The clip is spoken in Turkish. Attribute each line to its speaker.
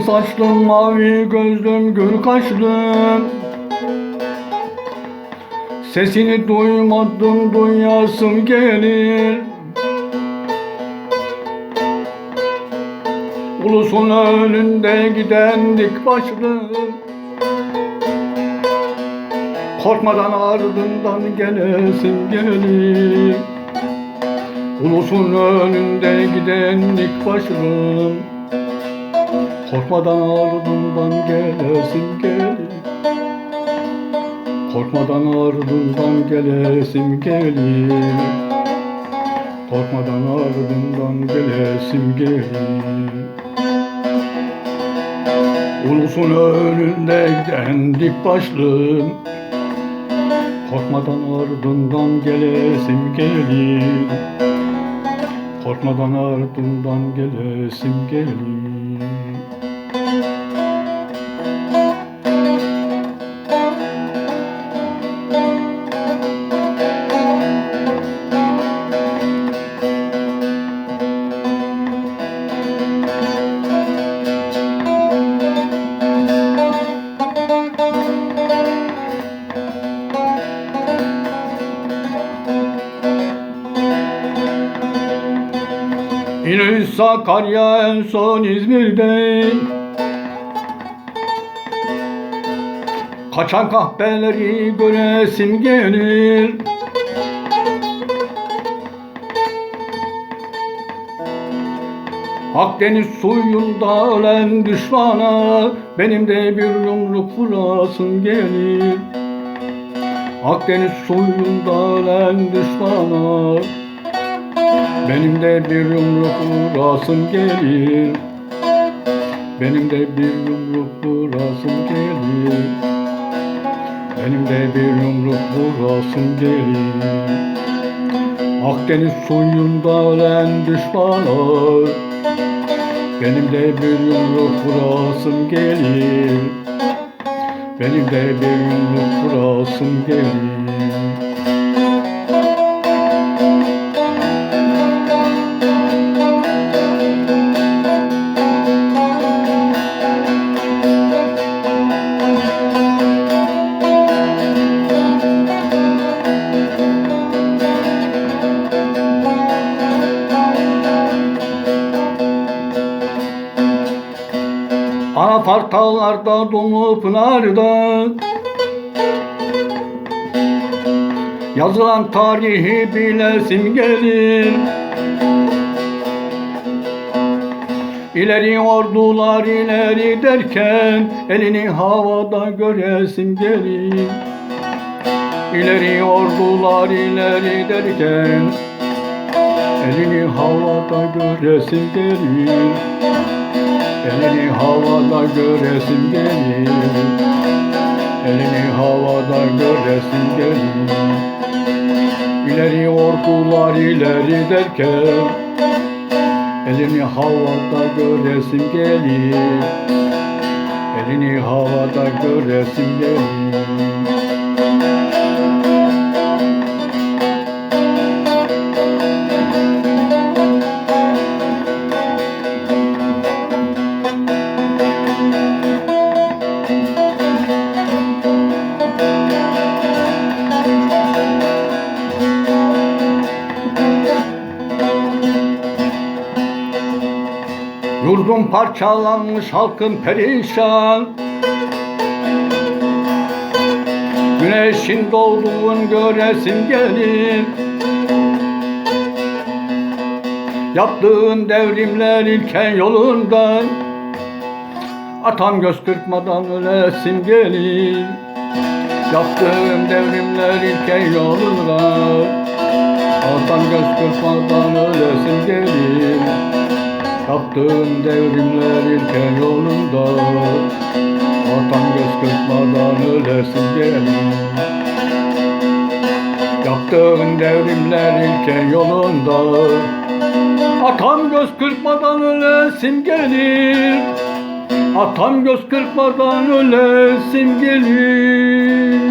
Speaker 1: saçlım, mavi gözlüm, gül kaşlım. Sesini duymadım, duyasım gelir. Ulusun önünde giden dik başlı Korkmadan ardından gelesin gelir. Ulusun önünde giden dik başlı Korkmadan ardından gelesin gelir Korkmadan ardından gelesim gelir. Korkmadan ardından gelesim gelir. Ulusun önünde giden dik başlım Korkmadan ardından gelesim gelir. Korkmadan ardından gelesim gelir Yine Sakarya en son İzmir'de Kaçan kahpeleri göresim gelir Akdeniz suyunda ölen düşmana Benim de bir yumruk vurasım gelir. Akdeniz suyunda ölen düşmana benim de bir yumruk vurasım gelir. Benim de bir yumruk vurasım gelir. Benim de bir yumruk vurasım gelir. Akdeniz suyunda ölen düşmanlar. Benim de bir yumruk vurasım gelir. Benim de bir yumruk vurasım gelir Anafartalarda dolu pınarda Yazılan tarihi bilesim gelir. İleri ordular ileri derken Elini havada göresim gelir. İleri ordular ileri derken Elini havada göresim gelir. Elini havada göresim gelir Elini havada göresim gelir İleri ordular ileri derken Elini havada göresim gelir Elini havada göresim gelir Yurdum parçalanmış halkım perişan. Güneşin doğduğun göresim gelir Yaptığın devrimler ilken yolundan Atam göz kırpmadan ölesim gelir Yaptığın devrimler ilken yolundan Atam göz kırpmadan ölesim gelir Yaptığın devrimler ilkel yolunda. Vatan göz kırpmadan ölesin gelir Yaptığın devrimler ilkel yolunda. Atam göz kırpmadan ölesim gelir Atam göz kırpmadan ölesim gelir